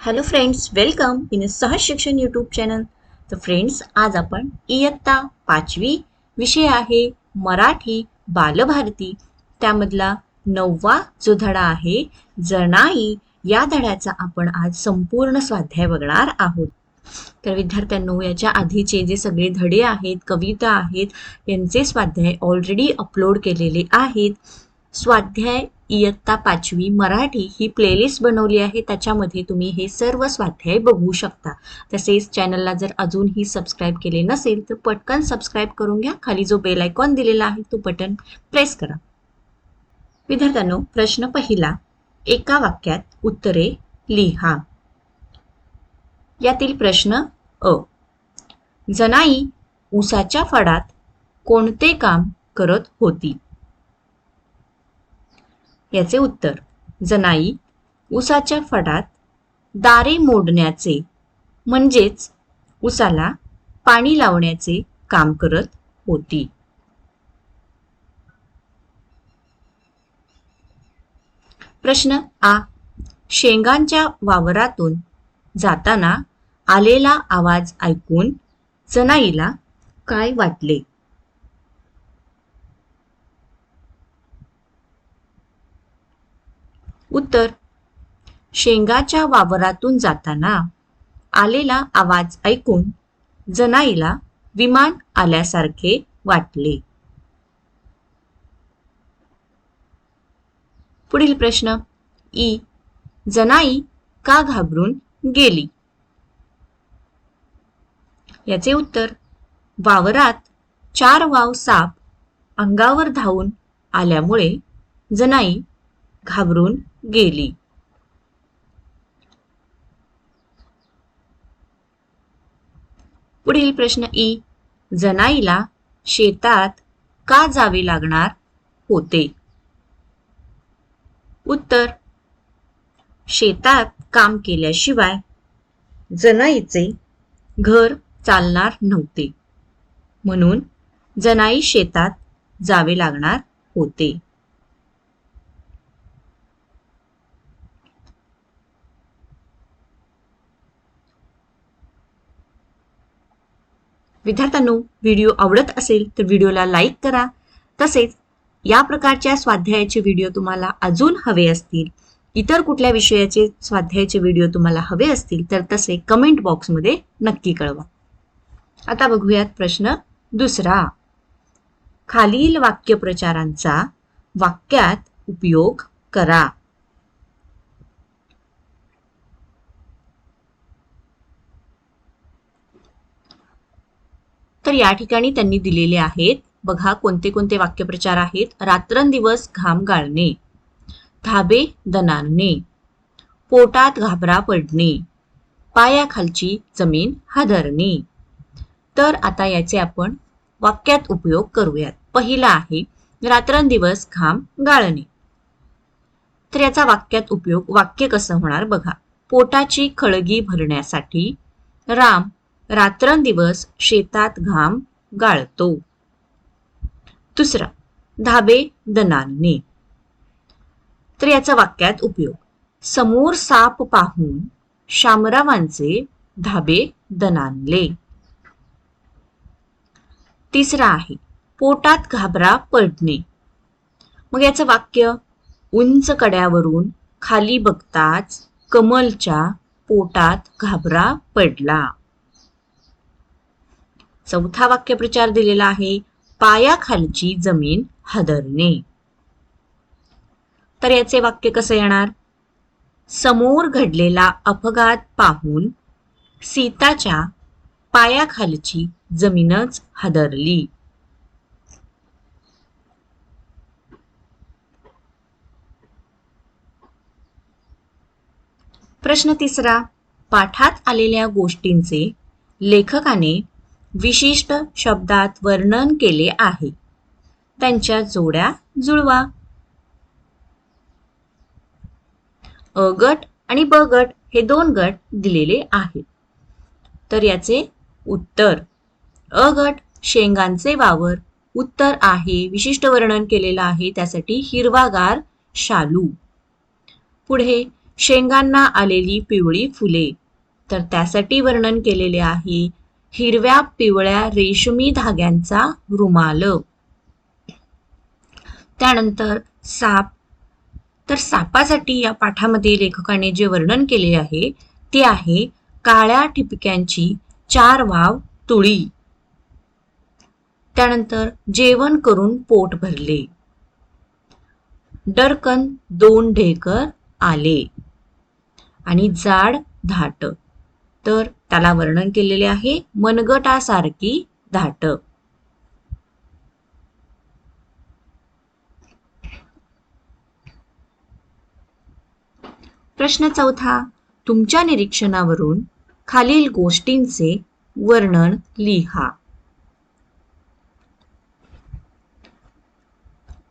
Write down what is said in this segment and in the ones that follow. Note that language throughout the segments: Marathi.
हॅलो फ्रेंड्स वेलकम इन सहज शिक्षण यूट्यूब चॅनल तर फ्रेंड्स आज आपण इयत्ता पाचवी विषय आहे मराठी बालभारती. त्यामधला नववा जो धडा आहे जणाई या धड्याचा आपण आज संपूर्ण स्वाध्याय बघणार आहोत. तर विद्यार्थ्यांनो याच्या आधीचे जे सगळे धडे आहेत कविता आहेत यांचे स्वाध्याय ऑलरेडी अपलोड केलेले आहेत. स्वाध्याय इयत्ता पाचवी मराठी ही प्लेलिस्ट बनवली आहे. त्याच्यामध्ये तुम्ही हे सर्व स्वाध्याय बघू शकता. तसेच चॅनलला जर अजूनही सबस्क्राईब केले नसेल तर पटकन सबस्क्राईब करून घ्या. खाली जो बेल आयकॉन दिलेला आहे तो बटन प्रेस करा. विद्यार्थ्यांनो प्रश्न पहिला एका वाक्यात उत्तरे लिहा. यातील प्रश्न अ. जनाई उसाच्या फडात कोणते काम करत होती? याचे उत्तर. जनाई उसाच्या फडात दारे मोडण्याचे म्हणजेच उसाला पाणी लावण्याचे काम करत होती. प्रश्न आ. शेंगांच्या वावरातून जाताना आलेला आवाज ऐकून जनाईला काय वाटले? उत्तर. शेंगाच्या वावरातून जाताना आलेला आवाज ऐकून जनाईला विमान आल्यासारखे वाटले. पुढील प्रश्न. ई. जनाई का घाबरून गेली? याचे उत्तर. वावरात चार वाव साप अंगावर धावून आल्यामुळे जनाई घाबरून गेली. पुढील प्रश्न ई. जनाईला शेतात का जावे लागणार होते? उत्तर. शेतात काम केल्याशिवाय जनाईचे घर चालणार नव्हते. म्हणून जनाई शेतात जावे लागणार होते. विद्यार्थ्यांनो व्हिडिओ आवडत असेल तर व्हिडिओला लाईक करा. तसेच या प्रकारच्या स्वाध्यायाचे व्हिडिओ तुम्हाला अजून हवे असतील इतर कुठल्या विषयाचे स्वाध्यायाचे व्हिडिओ तुम्हाला हवे असतील तर तसे कमेंट बॉक्समध्ये नक्की कळवा. आता बघूयात प्रश्न दुसरा. खालील वाक्यप्रचारांचा वाक्यात उपयोग करा. तर या ठिकाणी त्यांनी दिलेले आहेत. बघा कोणते कोणते वाक्यप्रचार आहेत? रात्रंदिवस घाम गाळणे. धाबे दणाणणे पोटात घाबरा पडणे. पायाखालची जमीन हादरणे. तर आता याचे आपण वाक्यात उपयोग करूयात. पहिला आहे रात्रंदिवस घाम गाळणे. तर याचा वाक्यात उपयोग वाक्य कसं होणार बघा. पोटाची खळगी भरण्यासाठी राम रात्रंदिवस शेतात घाम गाळतो. दुसरा धाबे दनाने तर याचा वाक्यात उपयोग. समोर साप पाहून शामरावांचे धाबे दनानले तिसरा आहे पोटात घाबरा पडणे. मग याचं वाक्य उंच कड्यावरून खाली बघताच कमलच्या पोटात घाबरा पडला. चौथा वाक्यप्रचार दिलेला आहे पायाखालची जमीन हदरणे. तर याचे वाक्य कसं येणार? समोर घडलेला अपघात पाहून सीताच्या पायाखालची जमीनच हदरली. प्रश्न तिसरा पाठात आलेल्या गोष्टींचे लेखकाने विशिष्ट शब्दात वर्णन केले आहे. त्यांच्या जोड्या जुळवा. अ गट आणि ब गट हे दोन गट दिलेले आहेत. तर याचे उत्तर. अ गट शेंगांचे वावर. उत्तर आहे विशिष्ट वर्णन केलेलं आहे त्यासाठी हिरवागार शालू. पुढे शेंगांना आलेली पिवळी फुले. तर त्यासाठी वर्णन केलेले आहे हिरव्या पिवळ्या रेशमी धाग्यांचा रुमाल. त्यानंतर साप. तर सापासाठी या पाठामध्ये लेखकाने जे वर्णन केले आहे ते आहे काळ्या ठिपक्यांची चार वाव तुळी. त्यानंतर जेवण करून पोट भरले. डरकन दोन ढेकर आले. आणि जाड धाट. तर त्याला वर्णन केलेले आहे मनगटासारखी धाट. प्रश्न चौथा तुमच्या निरीक्षणावरून खालील गोष्टींचे वर्णन लिहा.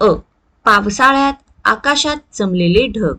अ. पावसाळ्यात आकाशात जमलेले ढग.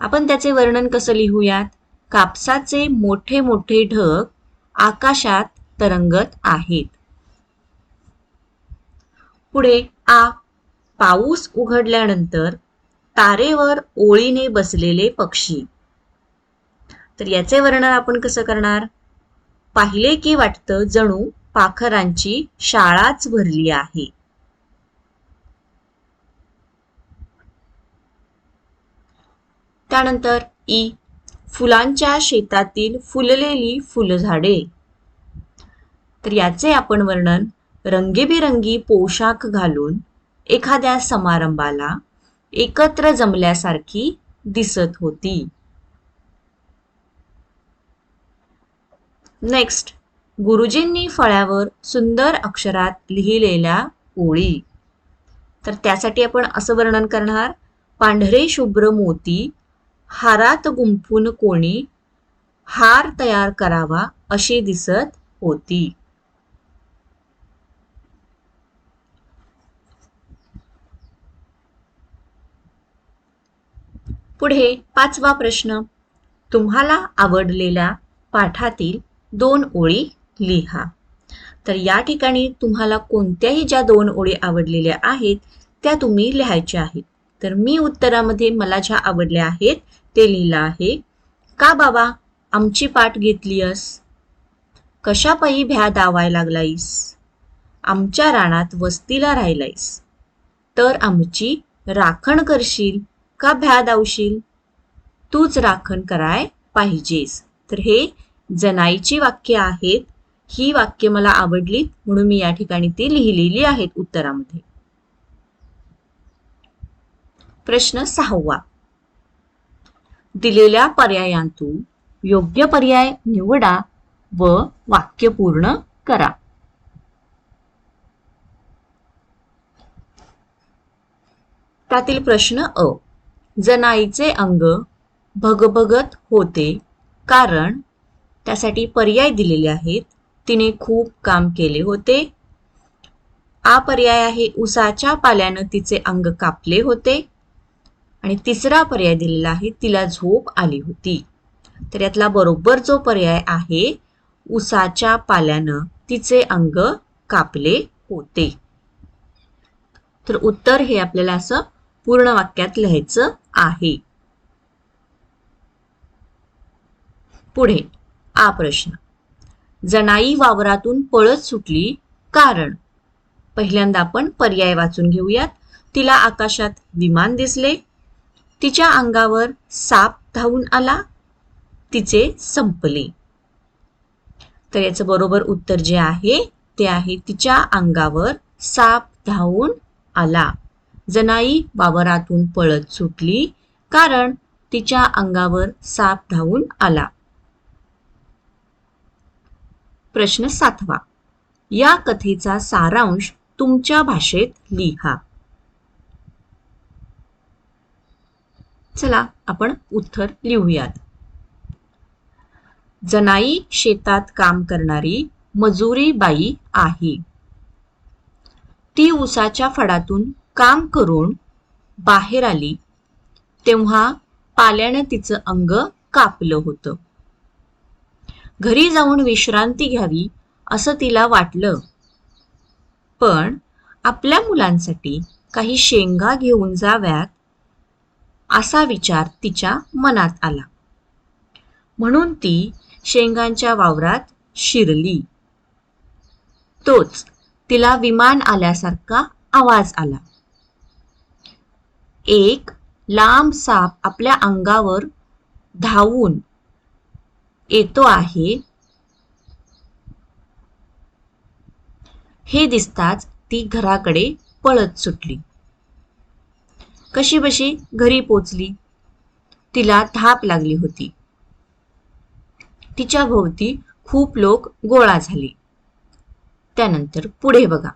आपण त्याचे वर्णन कसं लिहूयात? कापसाचे मोठे मोठे ढग आकाशात तरंगत आहेत. पुढे आ पाऊस उघडल्यानंतर तारेवर ओळीने बसलेले पक्षी. तर याचे वर्णन आपण कसं करणार? पाहिले की वाटतं जणू पाखरांची शाळाच भरली आहे. त्यानंतर ई फुलांच्या शेतातील फुललेली फुलझाडे. तर याचे आपण वर्णन रंगीबिरंगी पोशाख घालून एखाद्या समारंभाला एकत्र जमल्यासारखी दिसत होती. नेक्स्ट गुरुजींनी फळ्यावर सुंदर अक्षरात लिहिलेल्या ओळी. तर त्यासाठी आपण असं वर्णन करणार पांढरे शुभ्र मोती हारात गुंफून कोणी हार तयार करावा अशी दिसत होती. पुढे पाचवा प्रश्न. तुम्हाला आवडलेल्या पाठातील दोन ओळी लिहा. तर या ठिकाणी तुम्हाला कोणत्याही ज्या दोन ओळी आवडलेल्या आहेत त्या तुम्ही लिहायच्या आहेत. तर मी उत्तरामध्ये मला ज्या आवडल्या आहेत ते लिहिलं आहे का बाबा आमची पाठ घेतलीयस कशापायी भ्या दावाय लागलायस आमच्या रानात वस्तीला राहिलायस तर आमची राखण करशील का भ्या दावशील? तूच राखण कराय पाहिजेस. तर हे जनाईची वाक्य आहेत. ही वाक्य मला आवडलीत म्हणून मी या ठिकाणी ती लिहिलेली आहेत उत्तरामध्ये. प्रश्न सहावा. दिलेल्या पर्यायांतून योग्य पर्याय निवडा व वाक्य पूर्ण करा. त्यातील प्रश्न अ. जनाईचे अंग भगभगत होते कारण त्यासाठी पर्याय दिलेले आहेत. तिने खूप काम केले होते. आ पर्याय आहे उसाच्या पाल्यानं तिचे अंग कापले होते. आणि तिसरा पर्याय दिलेला आहे तिला झोप आली होती. तर यातला बरोबर जो पर्याय आहे उसाच्या पाल्यानं तिचे अंग कापले होते. तर उत्तर हे आपल्याला असं पूर्ण वाक्यात लिहायचं आहे. पुढे आ प्रश्न. जनाई वावरातून पळत सुटली कारण? पहिल्यांदा आपण पर्याय वाचून घेऊयात. तिला आकाशात विमान दिसले तिच्या अंगावर साप धावून आला. तिचे संपले. तर याचं बरोबर उत्तर जे आहे ते आहे तिच्या अंगावर साप धावून आला. जनाई वावरातून पळत सुटली कारण तिच्या अंगावर साप धावून आला. प्रश्न सातवा. या कथेचा सारांश तुमच्या भाषेत लिहा. चला आपण उत्तर लिहूयात. जनाई शेतात काम करणारी मजुरी बाई आहे. ती उसाच्या फडातून काम करून बाहेर आली. तेव्हा पाल्यानं तिचं अंग कापलं होतं. घरी जाऊन विश्रांती घ्यावी असं तिला वाटलं. पण आपल्या मुलांसाठी काही शेंगा घेऊन जाव्यात असा विचार तिच्या मनात आला. म्हणून ती शेंगांच्या वावरात शिरली. तोच तिला विमान आल्यासारखा आवाज आला. एक लांब साप आपल्या अंगावर धावून येतो आहे. हे दिसताच ती घराकडे पळत सुटली. कशी बशी? घरी पोचली. तिला धाप लागली होती. तिच्या भोवती खूप लोक गोळा झाले. त्यानंतर पुढे बघा.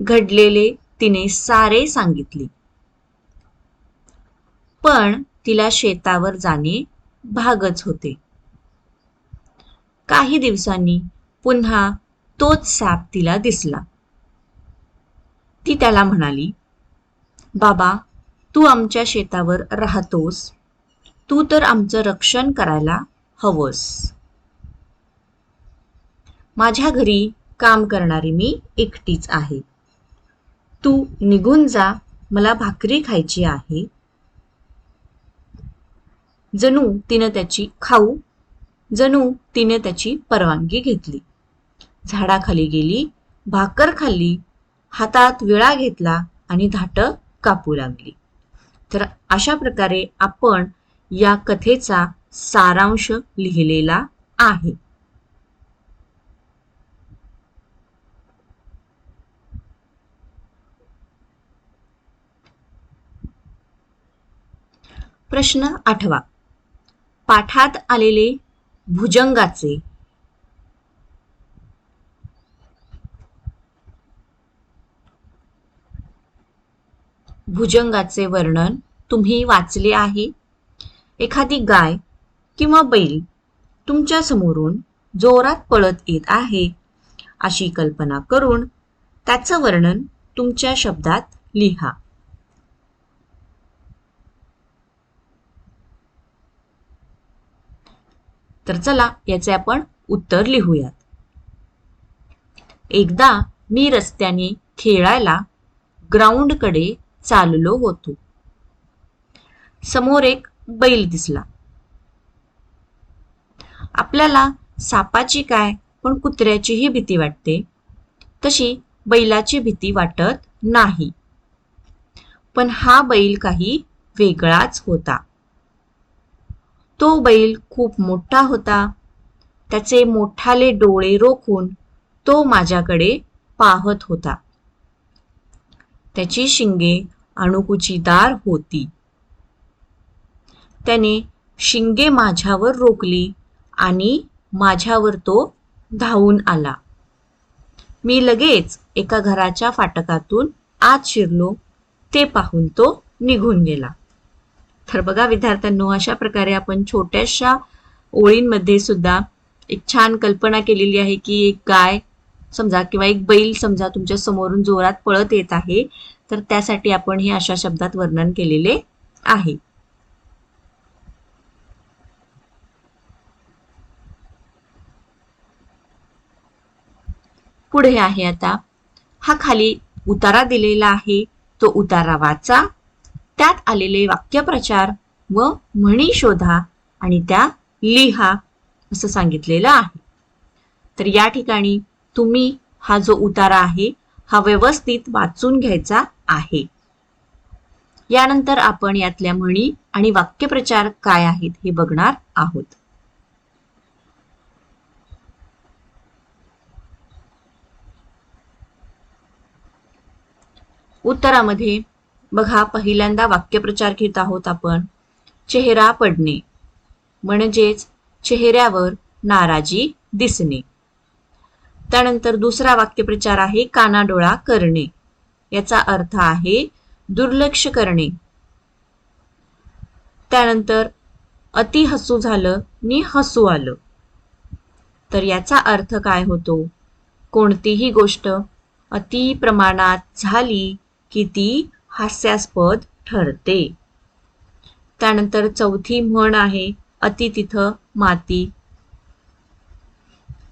घडलेले तिने सारे सांगितले. पण तिला शेतावर जाणे भागच होते. काही दिवसांनी पुन्हा तोच साप तिला दिसला. ती त्याला म्हणाली बाबा तू आमच्या शेतावर राहतोस. तू तर आमचं रक्षण करायला हवंस. माझ्या घरी काम करणारी मी एकटीच आहे. तू निघून जा मला भाकरी खायची आहे. जणू तिनं त्याची खाऊ जणू तिने त्याची परवानगी घेतली. झाडाखाली गेली भाकर खाल्ली हातात विळा घेतला आणि धाटं कापू लागली. तर अशा प्रकारे आपण या कथेचा सारांश लिहिलेला आहे. प्रश्न आठवा. पाठात आलेले भुजंगाचे भुजंगाचे वर्णन तुम्ही वाचले आहे? एखादी गाय किंवा बैल तुमच्या समोरून जोरात पळत येत आहे अशी कल्पना करून त्याचं वर्णन तुमच्या शब्दात लिहा. तर चला याचे आपण उत्तर लिहूयात. एकदा मी रस्त्याने खेळायला ग्राउंडकडे चाललो होतो. समोर एक बैल दिसला. आपल्याला सापाची काय पण कुत्र्याचीही भीती वाटते. तशी बैलाची भीती वाटत नाही. पण हा बैल काही वेगळाच होता. तो बैल खूप मोठा होता. त्याचे मोठाले डोळे रोखून तो माझ्याकडे पाहत होता. त्याची शिंगे अणुकुचीदार होती. त्याने शिंगे माझ्यावर रोखली आणि माझ्यावर तो धावून आला. मी लगेच एका घराच्या फाटकातून आत शिरलो. ते पाहून तो निघून गेला. तर बघा विद्यार्थ्यांनो अशा प्रकारे आपण छोट्याशा ओळींमध्ये सुद्धा एक छान कल्पना केलेली आहे की एक गाय समजा किंवा एक बैल समजा तुमच्या समोरून जोरात पळत येत आहे. तर त्यासाठी आपण हे अशा शब्दात वर्णन केलेले आहे. पुढे आहे आता. हा खाली उतारा दिलेला आहे. तो उतारा वाचा. त्यात आलेले वाक्यप्रचार व म्हणी शोधा आणि त्या लिहा असं सांगितलेलं आहे. तर या ठिकाणी तुम्ही हा जो उतारा आहे हा व्यवस्थित वाचून घ्यायचा आहे. यानंतर आपण यातल्या म्हणी आणि वाक्यप्रचार काय आहेत हे बघणार आहोत. उत्तरामध्ये बघा पहिल्यांदा वाक्यप्रचार घेत आहोत आपण. चेहरा पडणे. म्हणजेच चेहऱ्यावर नाराजी दिसणे. त्यानंतर दुसरा वाक्यप्रचार आहे कानाडोळा करणे. याचा अर्थ आहे दुर्लक्ष करणे. त्यानंतर अति हसू झालं नि हसू आलं. तर याचा अर्थ काय होतो? कोणतीही गोष्ट अति प्रमाणात झाली की ती हास्यास्पद ठरते. त्यानंतर चौथी म्हण आहे अति तिथं माती.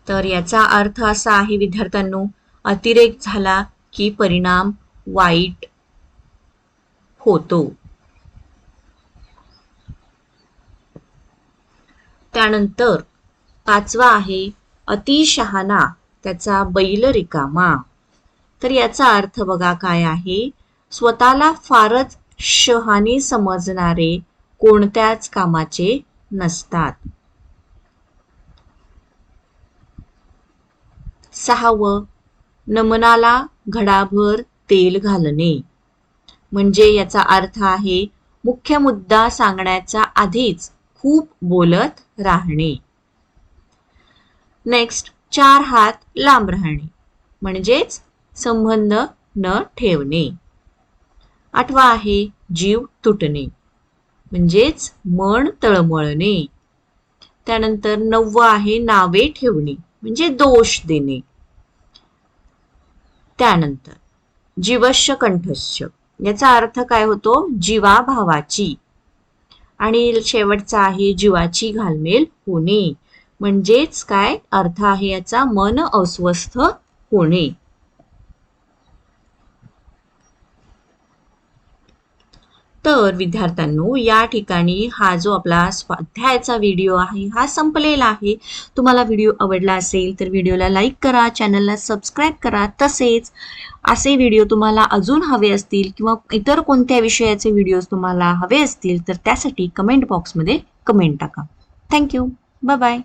तर याचा अर्थ असा आहे विद्यार्थ्यांनो अतिरेक झाला की परिणाम वाईट होतो. त्यानंतर पाचवा आहे अतिशहाणा त्याचा बैल रिकामा तर याचा अर्थ बघा काय आहे? स्वतःला फारच शहाणी समजणारे कोणत्याच कामाचे नसतात. सहावं नमनाला घडाभर तेल घालणे. म्हणजे याचा अर्थ आहे मुख्य मुद्दा सांगण्याच्या आधीच खूप बोलत राहणे. नेक्स्ट चार हात लांब राहणे. म्हणजेच संबंध न ठेवणे. आठवा आहे जीव तुटणे. म्हणजेच मन तळमळणे. त्यानंतर नववं आहे नावे ठेवणे. म्हणजे दोष देणे. त्यानंतर जीवश्य कंठस्य. याचा अर्थ काय होतो? जीवाभावाची. आणि शेवटचा आहे जीवाची घालमेल होणे. म्हणजेच काय? अर्थ आहे याचा मन अस्वस्थ होणे. तर विद्यार्थ्यांनो या ठिकाणी हा जो आपला स्वाध्यायाचा व्हिडिओ आहे हा संपलेला आहे. तुम्हाला व्हिडिओ आवडला असेल तर व्हिडिओला लाईक करा चॅनलला सबस्क्राईब करा. तसेच असे व्हिडिओ तुम्हाला अजून हवे असतील किंवा इतर कोणत्या विषयाचे व्हिडिओज तुम्हाला हवे असतील तर त्यासाठी कमेंट बॉक्समध्ये कमेंट टाका. Thank you bye bye